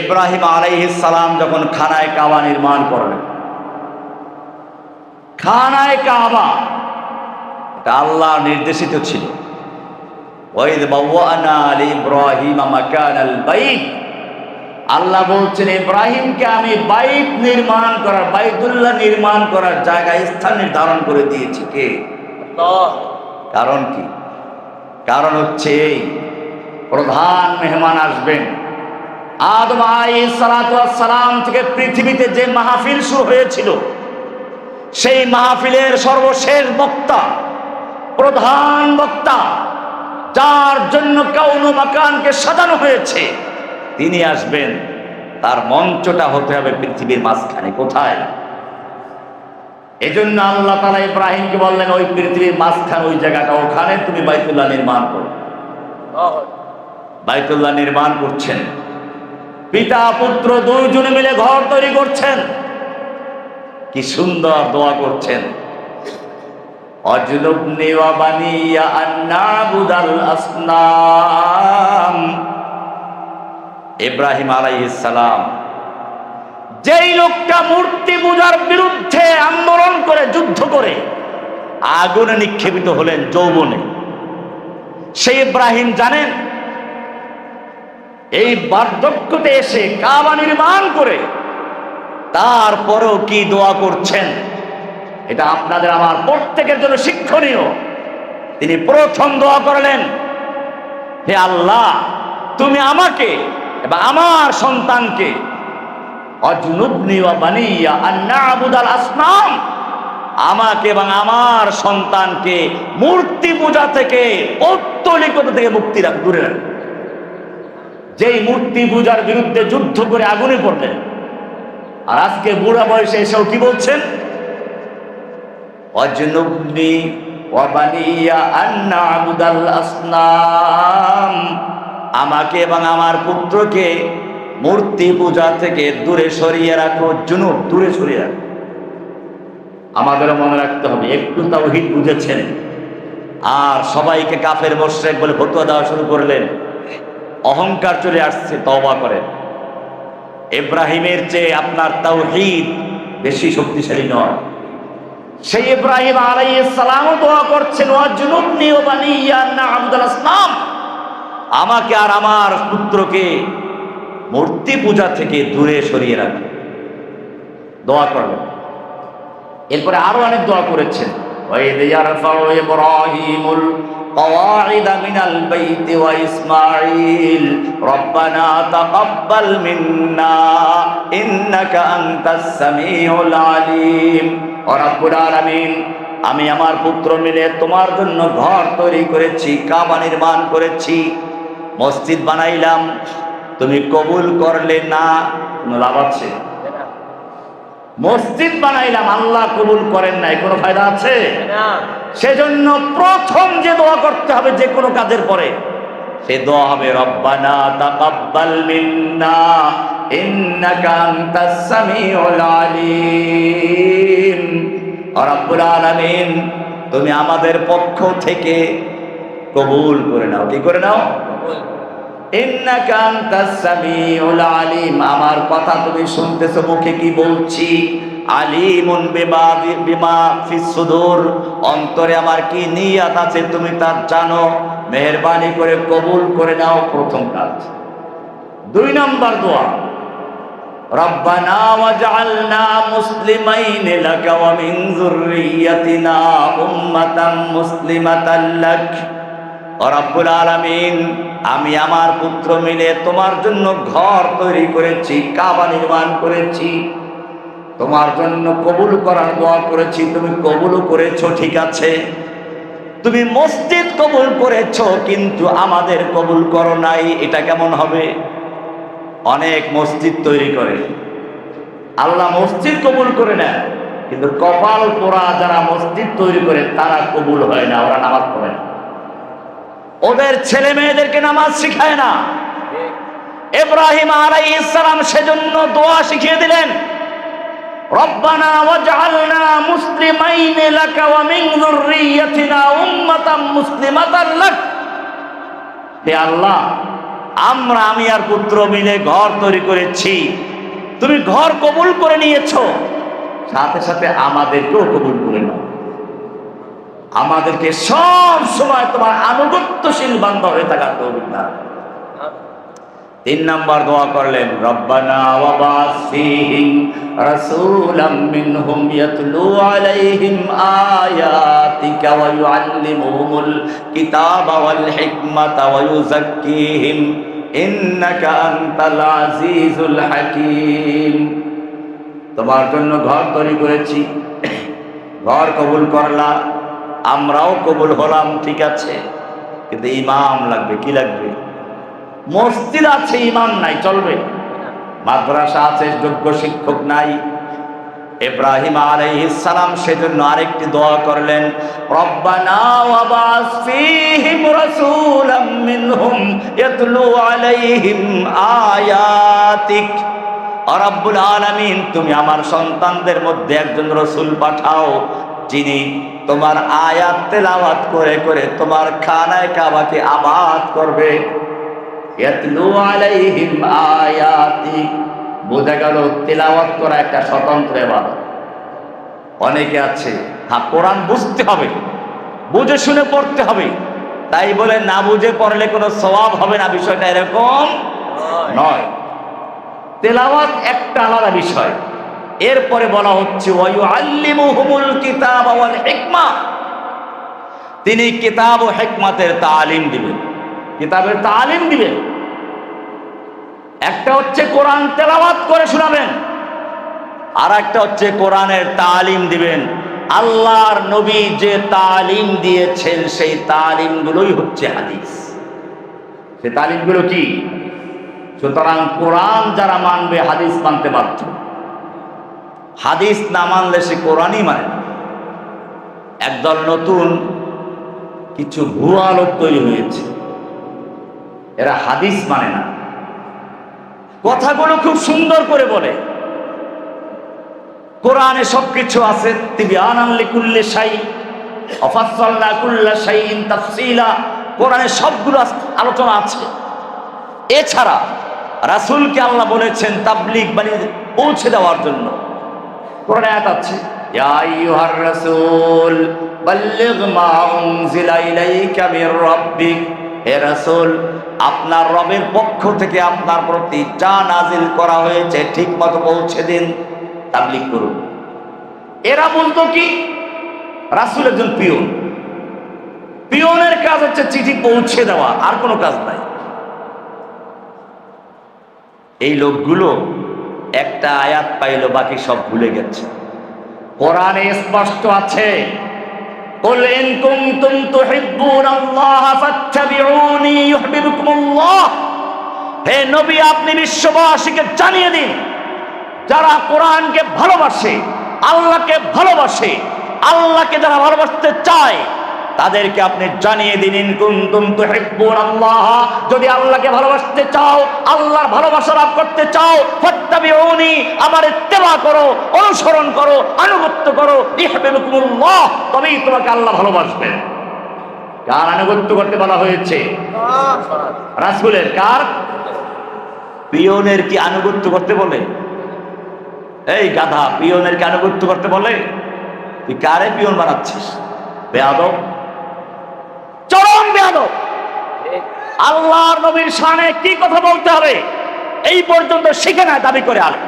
ইব্রাহিম সালাম যখন খানায় কাবা নির্মাণ করলেন খানায় কাবা এটা আল্লাহ নির্দেশিত ছিল। আল্লাহ বলছেন ইব্রাহিমকে আমি বাইত নির্মাণ করার বাইতুল্লাহ নির্মাণ করার জায়গা স্থান নির্ধারণ করে দিয়েছি কে? কারণ কি? কারণ হচ্ছে এই প্রধান মেহমান আসবেন। আদম সালাম থেকে পৃথিবীতে যে মাহফিল শুরু হয়েছিল সেই মাহফিলের সর্বশেষ বক্তা প্রধান বক্তা যার জন্য কাউনু মাকানকে সাজানো হয়েছে তিনি আসবেন। তার মঞ্চটা হতে হবে পৃথিবীর মাঝখানে কোথায়? এজন্য আল্লাহ তালা ইব্রাহিমকে বললেন ওই পৃথিবীর মাঝখানে ওই জায়গাটা ওখানে তুমি বাইতুল্লাহ নির্মাণ করো। বাইতুল্লাহ নির্মাণ করছেন। পিতা পুত্র দুইজনে মিলে ঘর তৈরি করছেন। কি সুন্দর দোয়া করছেন। ইব্রাহিম আলাইহিস সালাম, যেই লোকটা মূর্তি পূজার বিরুদ্ধে আন্দোলন করে, যুদ্ধ করে, আগুনে নিক্ষেপিত হলেন যৌবনে। সেই ইব্রাহিম জানেন এই বার্ধক্যতে এসে কাবা নির্মাণ করে তারপরেও কি দোয়া করছেন? এটা আপনাদের আমার প্রত্যেকের জন্য শিক্ষণীয়। তিনি প্রথম দোয়া করলেন, হে আল্লাহ, তুমি আমাকে এবং আমার সন্তানকে আমাকে এবং আমার সন্তানকে মূর্তি পূজা থেকে পৌত্তলিকতা থেকে মুক্তি দূরে রাখ। যেই মূর্তি পূজার বিরুদ্ধে যুদ্ধ করে আগুনে পড়লেন আর আজকে বুড়া বয়সে এসেও কি বলছেন? আমাকে এবং আমার পুত্রকে মূর্তি পূজা থেকে দূরে সরিয়ে রাখো, জুনুব, দূরে সরিয়ে রাখো। আমাদেরও মনে রাখতে হবে, একটু তাওহিদ বুঝেছেন। আর সবাইকে কাফের মোশরেক বলে ফতুয়া দেওয়া শুরু করলেন। অহংকার চলে আসছে, তওবা করেন। ইব্রাহিমের চেয়ে আপনার তাওহীদ বেশি শক্তিশালী নয়। সেই ইব্রাহিম আলাইসালাম দোয়া করছেন ইসলাম আমাকে আর আমার পুত্রকে মূর্তি পূজা থেকে দূরে সরিয়ে রাখ দোয়া করলেন এরপরে আরও অনেক দোয়া করেছেন। ইব্রাহিমুল يَرْفَعُ إِبْرَاهِيمُ الْقَوَاعِدَ مِنَ الْبَيْتِ وَإِسْمَاعِيلُ رَبَّنَا تَقَبَّلْ مِنَّا إِنَّكَ أَنْتَ السَّمِيعُ الْعَلِيمُ ও রব্বুল আলামিন আমি আমার পুত্র মিলে তোমার জন্য ঘর তৈরি করেছি কাবা নির্মাণ করেছি মসজিদ বানাইলাম তুমি কবুল করলে না কোনো লাভ আছে মসজিদ বানাইলাম আল্লাহ কবুল করেন নাই কোনো ফায়দা আছে? সেজন্য প্রথম যে দোয়া করতে হবে যে কোনো কাজের পরে সে দোয়া হবে রব্বানা তাকাব্বাল মিন্না ইন্নাকা আনতাস সামিউল আলিম। রব্বুল আলামিন তুমি আমাদের পক্ষ থেকে কবুল করে নাও। কি করে নাও? আমার কথা তুমি শুনতেছো মুখে কি বলছি আলিমুন বিমা বিমা ফিস সুদূর অন্তরে আমার কি নিয়াত আছে তুমি তা জানো মেহেরবানি করে কবুল করে নাও প্রথম কাজ দুই নম্বর দোয়া ربنا واجعلنا مسلمين لك ومن ذريتنا أمة مسلمة لك রব্বুল আলামিন আমি আমার পুত্র মিলে তোমার জন্য ঘর তৈরি করেছি, কাবা নির্মাণ করেছি। তোমার জন্য কবুল করার দোয়া করেছি, তুমি কবুল করেছ, ঠিক আছে? তুমি মসজিদ কবুল করেছ, কিন্তু আমাদের কবুল করো নাই, এটা কেমন হবে? অনেক মসজিদ তৈরি করে। আল্লাহ মসজিদ কবুল করে নেয়, কিন্তু কপাল পোড়া যারা মসজিদ তৈরি করে, তারা কবুল হয় না, ওরা নামাজ পড়ে না। ওদের ছেলে মেয়েদেরকে নামাজ শিখায় না। ইব্রাহিম আলাইহিস ইসলাম সেজন্য দোয়া শিখিয়ে দিলেন, রব্বানা ওয়াজআলনা মুসলিমাইন লাকা ওয়া মিন যুররিয়াতিনা উম্মাতাম মুসলিমাতান লাক। আল্লাহ, আমরা, আমি আর পুত্র মিলে ঘর তৈরি করেছি। তুমি ঘর কবুল করে নিয়েছো। সাথে সাথে আমাদেরকেও কবুল করে আমাদেরকে সব সময় তোমার আনুগত্যশীল বান্ধব হয়ে থাকার তৌফিক তিন নাম্বার দোয়া করলেন, রব্বানা ওয়াবাস ফীহিম রাসূলাম মিনহুম ইয়াতলু আলাইহিম আয়াতিকা ওয়া ইউআল্লিমুহুমুল কিতাবা ওয়াল হিকমাতা ওয়া ইউযাক্কিহিম, ইন্নাকা আনতাল আজিজুল হাকীম। তোমার জন্য ঘর তৈরি করেছি, ঘর কবুল করলা আমরাও কবুল হলাম, ঠিক আছে। কিন্তু ইমাম লাগবে, কি লাগবে? মসজিদ আছে, ইমাম নাই, চলবে। মাদ্রাসা আছে, যোগ্য শিক্ষক নাই। ইব্রাহিম আলাইহিস সালাম সেজন্য আরেকটি দোয়া করলেন, রব্বানা ওয়াবাস ফীহিম রাসূলাম মিনহুম ইয়াতলু আলাইহিম আয়াতিক। রব্বুল আলামিন, তুমি আমার সন্তানদের মধ্যে একজন রসূল পাঠাও যিনি তোমার আয়াত তেলাওয়াত করে করে তোমার খানায় কাবাকে আবাদ করবে। বোঝা গেল তেলাওয়াত করা একটা স্বতন্ত্র ইবাদত। অনেকে আছে হ্যাঁ কোরআন বুঝতে হবে বুঝে শুনে পড়তে হবে। তাই বলে না বুঝে পড়লে কোনো স্বভাব হবে না বিষয়টা এরকম নয়। তেলাওয়াত একটা আলাদা বিষয়। এরপরে বলা হচ্ছে তিনি কিতাব ও হেকমাতের তালিম দিবেন কিতাবের তালিম দিবেন একটা হচ্ছে কোরআন তেলাওয়াত করে শোনাবেন আর একটা হচ্ছে কোরআনের তালিম দিবেন। আল্লাহর নবী যে তালিম দিয়েছেন, সেই তালিমগুলোই হচ্ছে হাদিস। সে তালিমগুলো কি? সুতরাং কোরআন যারা মানবে, হাদিস মানতে বাধ্য। হাদিস না মানলে সে কোরআনই মানে না। একদল নতুন কিছু ভুয়া লোক তৈরি হয়েছে। এরা হাদিস মানে না। কথাগুলো খুব সুন্দর করে বলে। কোরআনে সবকিছু আছে। তিবিয়ান লিকুল্লি শাই অফাসল্লা কুল্লা শাইইন তাফসিলা। কোরআনে সবগুলো আলোচনা আছে। এছাড়া রাসূলকে আল্লাহ বলেছেন, তাবলিগ মানে পৌঁছে দেওয়ার জন্য। কোরআনে আয়াত আছে ইয়া রাসূল, বাল্লিগ মা উনজিলা ইলাইকা মির রাব্বিক। হে রাসূল, আপনার রবের পক্ষ থেকে আপনার প্রতি যা নাজিল করা হয়েছে ঠিক মতো পৌঁছে দিন। তাবলিগ করুন। এরা বলতো কি? রাসূল একজন পিয়ন পিয়নের কাজ হচ্ছে চিঠি পৌঁছে দেওয়া, আর কোনো কাজ নাই। এই লোকগুলো একটা আয়াত পাইলো বাকি সব ভুলে গেছে কোরআনে স্পষ্ট আছে قل إن كنتم تحبون الله فاتبعوني يحببكم الله হে নবী আপনি বিশ্ববাসীকে জানিয়ে দিন যারা কোরআনকে ভালোবাসে আল্লাহকে ভালোবাসে আল্লাহকে যারা ভালোবাসতে চায় তাদেরকে আপনি জানিয়ে দিন আল্লাহ। যদি আল্লাহকে ভালোবাসতে চাও, আল্লাহর ভালোবাসা লাভ করতে চাও, ফাত্তাবিউনি, আমার ইত্তেবা করো, অনুসরণ করো, আনুগত্য করো তবেই তোমাকে আল্লাহ ভালোবাসবেন কার আনুগত্য করতে বলা হয়েছে? রাসূলের কার? পিয়নের কি আনুগত্য করতে বলে? এই গাধা পিয়নের কি আনুগত্য করতে বলে? তুই কারে পিয়ন বানাচ্ছিস? বেয়াদব? চরম বেয়াদব। আল্লাহর নবীর শানে কি কথা বলতে হবে, এই পর্যন্ত শিখে না দাবি করে আলে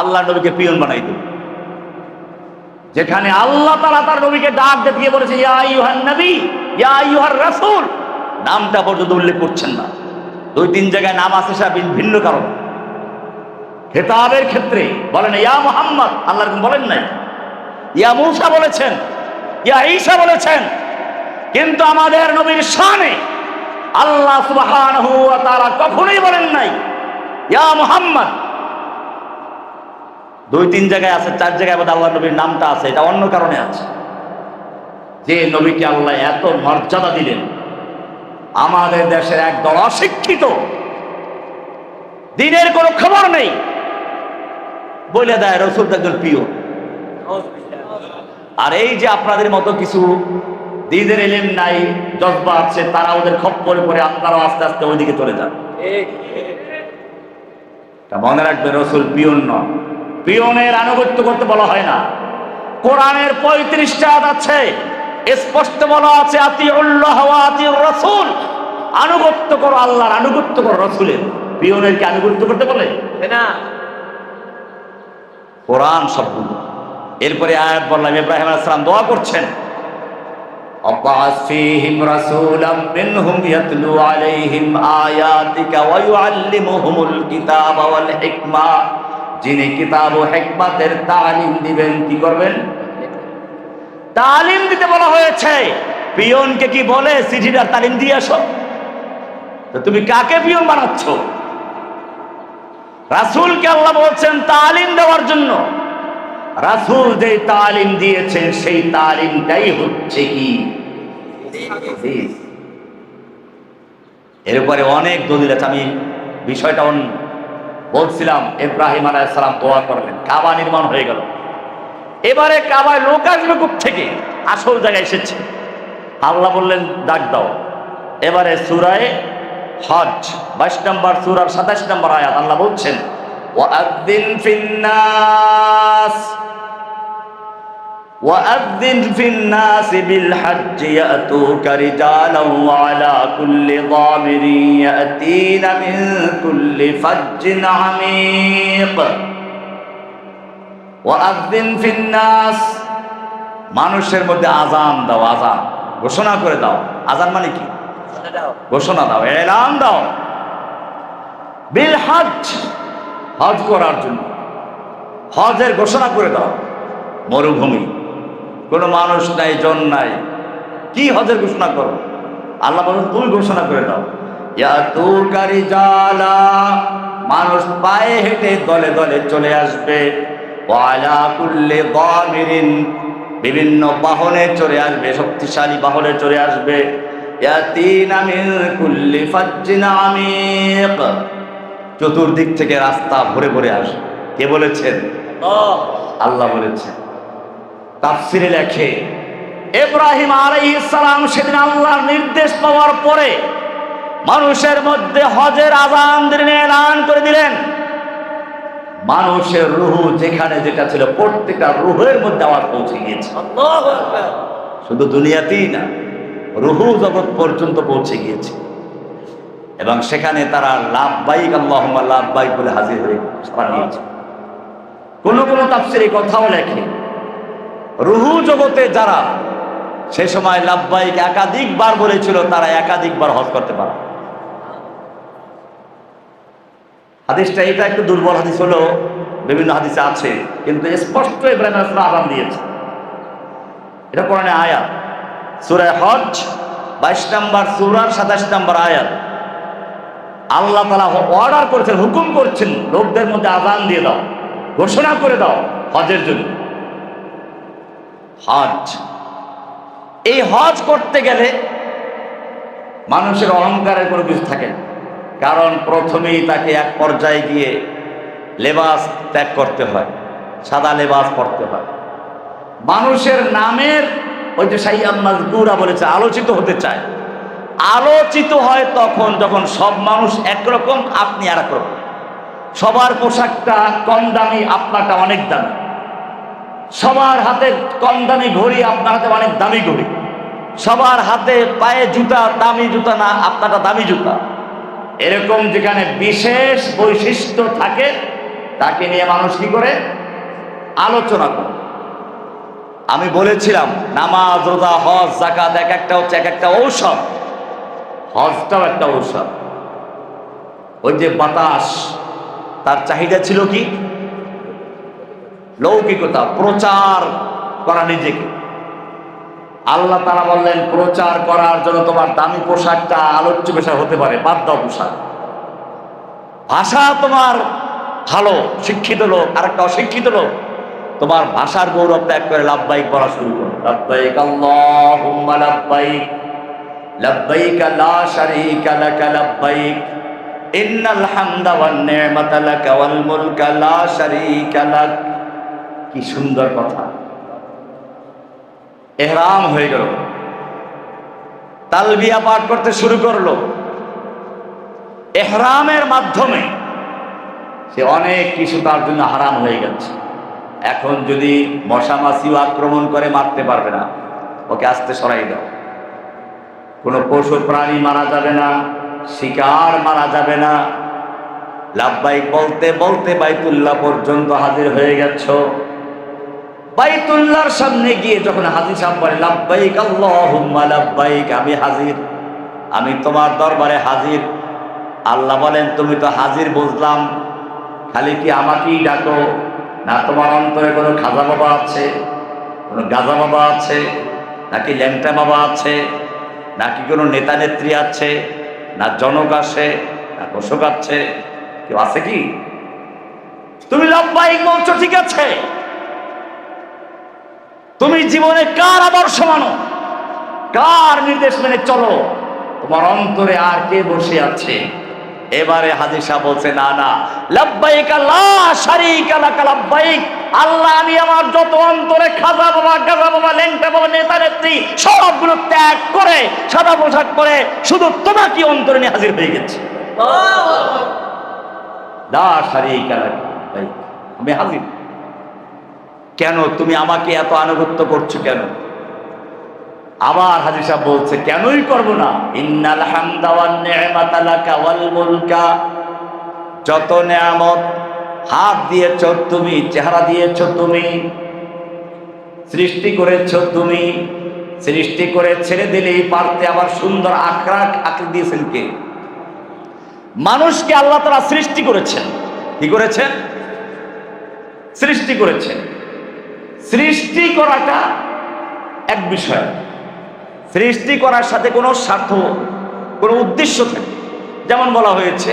আল্লাহ নবীকে পিয়ন বানাই দেব যেখানে আল্লাহ তারা তার নবীকে ডাক দিয়ে বলেছে, ইয়া ইউহান নবী, ইয়া ইউহার রাসূল। নামটা পর্যন্ত উল্লেখ করছেন না। দুই তিন জায়গায় নাম আছে ভিন্ন কারণ। খেতাবের ক্ষেত্রে বলেন, ইয়া মোহাম্মদ, আল্লাহ বলেন নাই। ইয়া মূসা বলেছেন ইয়া বলেছেন, কিন্তু আমাদের নবীর শানে আল্লাহ সুবহানাহু ওয়া কখনোই বলেন নাই, ইয়া মুহাম্মদ। দুই, তিন জায়গায় আছে, চার জায়গায় বোধহয় আল্লাহ নবীর নামটা আছে, এটা অন্য কারণে আছে। যে নবীকে আল্লাহ এত মর্যাদা দিলেন, আমাদের দেশের একদল অশিক্ষিত, দিনের কোনো খবর নেই, বলে দেয় রসুল একজন প্রিয় আর এই যে আপনাদের মতো কিছু দিদের এলেম নাই জজবা আছে তারা ওদের খপ্পরে পরে আপনারাও আস্তে আস্তে ওইদিকে চলে যান। তা মনে রাখবে রসুল পিয়ন নন। পিয়নের আনুগত্য করতে বলা হয় না। কোরআনের পঁয়ত্রিশটা আয়াত আছে স্পষ্ট বলা আছে আতি উল্লাহ আতি রসুল আনুগত্য করো আল্লাহর আনুগত্য করো রসুলের। পিয়নের কি আনুগত্য করতে বলে? না। কোরআন সবগুলো এরপরে আয়াত বললাম ইব্রাহিম আলাইসালাম দোয়া করছেন। যিনি কিতাব ও হেকমাতের তালিম দিবেন কি করবেন? তালিম দিতে বলা হয়েছে। পিয়নকে কি বলে চিঠিটা তালিম দিয়ে আসো। তো তুমি কাকে পিয়ন বানাচ্ছ? রাসূলকে আল্লাহ বলছেন তালিম দেওয়ার জন্য। রাসূল যে তালিম দিয়েছেন, সেই তালিমটাই হচ্ছে কি। এরপরে অনেক দলিল আছে, আমি বিষয়টা বলছিলাম, ইব্রাহিম আলাইহিস সালাম দোয়া করলেন, কাবা নির্মাণ হয়ে গেল। এবারে কাবায় লোক আসবে থেকে? আসল জায়গায় এসেছে। আল্লাহ বললেন, ডাক দাও। এবারে সুরায় হজ, বাইশ নম্বর সুরার সাতাশ নম্বর আয়াত, আল্লাহ বলছেন ওয়াদ্দিন ফিন্নাস وأذن في الناس بالحج يأتوك رجالا وعلى كل ضامر يأتين من كل فج عميق وأذن في الناس মানুষের মধ্যে আজান দাও আজান ঘোষণা করে দাও আজান মানে কি ঘোষণা দাও এলান দাও বিল হজ হজ করার জন্য হজের ঘোষণা করে দাও মরুভূমি কোনো মানুষ নাই জন নাই। কি হজের ঘোষণা করো? আল্লাহ বলেন তুমি ঘোষণা করে দাও। মানুষ পায়ে হেঁটে দলে দলে চলে আসবে। বিভিন্ন বাহনে চলে আসবে শক্তিশালী বাহনে চলে আসবে। চতুর্দিক থেকে রাস্তা ভরে ভরে আসবে। কে বলেছেন? আল্লাহ বলেছেন। তাফসিরে লেখে ইব্রাহিম আলাইহিস সালাম সেদিন আল্লাহর নির্দেশ পাওয়ার পরে মানুষের মধ্যে হজের আজান দিলেন এলান করে দিলেন। মানুষের রুহু যেখানে যেটা ছিল প্রত্যেকটা রুহের মধ্যে আওয়াজ পৌঁছে গিয়েছে। শুধু দুনিয়াতেই না রুহু জগৎ পর্যন্ত পৌঁছে গিয়েছে। এবং সেখানে তারা লাভবাইক আল্লাহ লাভবাইক বলে হাজির হয়ে সারা নিয়েছে কোন কোন তাফসির এই কথাও লেখে রুহু জগতে যারা, সে সময় লাভবাইক একাধিকবার বলেছিল, তারা একাধিকবার হজ করতে পারে। হাদিসটা, এটা একটু দুর্বল হাদিস হলো বিভিন্ন হাদিসে আছে, কিন্তু স্পষ্ট ইব্রাহিম আরাম দিয়েছে। এটা কোরআনে আয়াত। সুরায় হজ, বাইশ নাম্বার সুরার সাতাশ নাম্বার আয়াত। আল্লাহ তালা অর্ডার করেছেন, হুকুম করছেন, লোকদের মধ্যে আজান দিয়ে দাও, ঘোষণা করে দাও হজের জন্য। হজ। এই হজ করতে গেলে মানুষের অহংকারের কোনো কিছু থাকে না। কারণ প্রথমেই তাকে এক পর্যায়ে গিয়ে লেবাস ত্যাগ করতে হয়, সাদা লেবাস পরতে হয়। মানুষের নামের ওই যে সাইয়াম মাজগুরা বলেছে, আলোচিত হতে চায়। আলোচিত হয় তখন যখন সব মানুষ একরকম, আপনি আর রকম। সবার পোশাকটা কম দামি, আপনারটা অনেক দামি। সবার হাতে কম দামি ঘড়ি, আপনার হাতে অনেক দামি ঘড়ি। সবার হাতে পায়ে জুতা, দামি জুতা না, আপনারটা দামি জুতা। এরকম যেখানে বিশেষ বৈশিষ্ট্য থাকে, তাকে নিয়ে মানুষ কি করে? আলোচনা করে। আমি বলেছিলাম, নামাজ, রোজা, হজ জাকাত এক একটা হচ্ছে এক একটা ঔষধ। হজটাও একটা ঔষধ। ওই যে বাতাস, তার চাহিদা ছিল কি? লৌকিকতা, প্রচার করা নিজেকে। আল্লাহ তারা বললেন, প্রচার করার জন্য তোমার দামি পোশাকটা আলোচ্য বিষয় হতে পারে দাও পোশাক। ভাষা তোমার ভালো, শিক্ষিত লোক আর একটা অশিক্ষিত লোক, তোমার ভাষার গৌরব ত্যাগ করে লাভবাহিক বলা শুরু করো। লাভবাহিক লা লা কি সুন্দর কথা। এহরাম হয়ে গেল। তালবিয়া পাঠ করতে শুরু করল। এহরামের মাধ্যমে সে অনেক কিছু তার জন্য হারাম হয়ে গেছে। এখন যদি মশা মাছিও আক্রমণ করে, মারতে পারবে না। ওকে আস্তে সরাই দাও। কোনো পশু প্রাণী মারা যাবে না, শিকার মারা যাবে না। লাভবাইক বলতে বলতে বাইতুল্লাহ পর্যন্ত হাজির হয়ে গেছ। বাইতুল্লাহর সামনে গিয়ে যখন হাজির, সাহেব বলে আমি হাজির। আমি তোমার দরবারে হাজির। আল্লাহ বলেন, তুমি তো হাজির, বুঝলাম। খালি কি আমাকেই ডাকো? না তোমার অন্তরে কোনো খাজা বাবা আছে? কোনো গাজা বাবা আছে? নাকি ল্যাংটা বাবা আছে? নাকি কোনো নেতা নেত্রী আছে? না জনক আসে না কৃষক আছে? কেউ আছে কি? তুমি লব্বাইক বলছো, ঠিক আছে। তুমি জীবনে কার আদর্শ মানো? কার নির্দেশ মেনে চলো? তোমার অন্তরে আর কে বসে আছে? এবারে সাহেব বলছে না না। লাব্বাইক লা শারীকা লাকা লাব্বাইক। আল্লাহ আমি আমার যত অন্তরে খাজা বাবা গাজা বাবা লেংটা বাবা নেতা নেত্রী সবগুলো ত্যাগ করে সাদা পোশাক পরে শুধু তোমাকে অন্তরে নিয়ে হাজির হয়ে গেছে। লা শারীকা লাকা লাব্বাইক। আমি হাজির। কেন তুমি আমাকে এত আনুগত্য করছ কেন? আবার হাজির সাহেব বলছে, কেনই করব না? যত নেয়ামত, হাত দিয়েছ তুমি, চেহারা দিয়েছ তুমি, সৃষ্টি করেছ তুমি, সৃষ্টি করে ছেড়ে দিলেই পারতে আবার সুন্দর আখরাক আঁকড়ে দিয়েছেন কে? মানুষকে আল্লাহ তারা সৃষ্টি করেছেন। কি করেছেন? সৃষ্টি করেছেন। সৃষ্টি করাটা এক বিষয়। সৃষ্টি করার সাথে কোনো স্বার্থ, কোনো উদ্দেশ্য থাকে। যেমন বলা হয়েছে,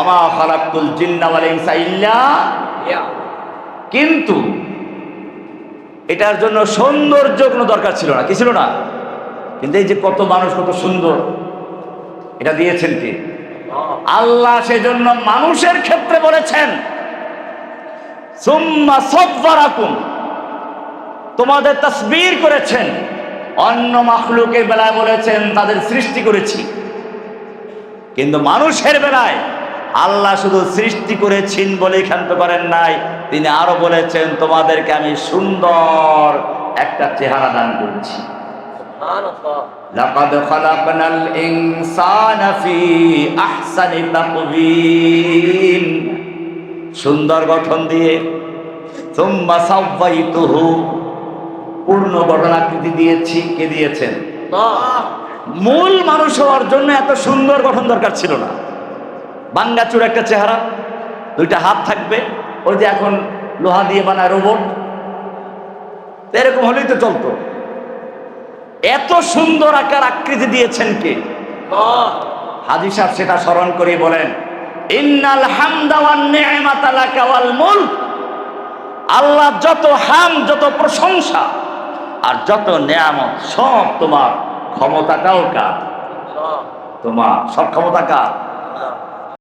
আমা খালাকুল জিন্নাওয়াল কিন্তু এটার জন্য সৌন্দর্য কোনো দরকার ছিল না, কি ছিল না? কিন্তু এই যে কত মানুষ, কত সুন্দর, এটা দিয়েছেন কি? আল্লাহ সেজন্য মানুষের ক্ষেত্রে বলেছেন, সুম্মা তোমাদের তসবির করেছেন। অন্য মাখলুকের বেলায় বলেছেন তাদের সৃষ্টি করেছি। কিন্তু মানুষের বেলায় আল্লাহ শুধু সৃষ্টি করেছেন বলে ক্ষান্ত করেন নাই। তিনি আরও বলেছেন তোমাদেরকে আমি সুন্দর একটা চেহারা দান করেছি। সুন্দর গঠন দিয়ে। সাওয়াইতুহু পূর্ণ গঠনাকৃতি দিয়েছি কে দিয়েছেন? মূল মানুষ হওয়ার জন্য এত সুন্দর গঠন দরকার ছিল না। বাঙ্গাচুর একটা চেহারা দুইটা হাত থাকবে ওই যে এখন লোহা দিয়ে বানায় রোবট। এরকম হলেই তো চলতো। এত সুন্দর আকার আকৃতি দিয়েছেন কে? হাজি সাহেব সেটা স্মরণ করে বলেন ইন্নাল মুলক। আল্লাহ যত হাম যত প্রশংসা আর যত নিয়ামত সব তোমার ক্ষমতাটাও কার তোমার সব ক্ষমতা কার?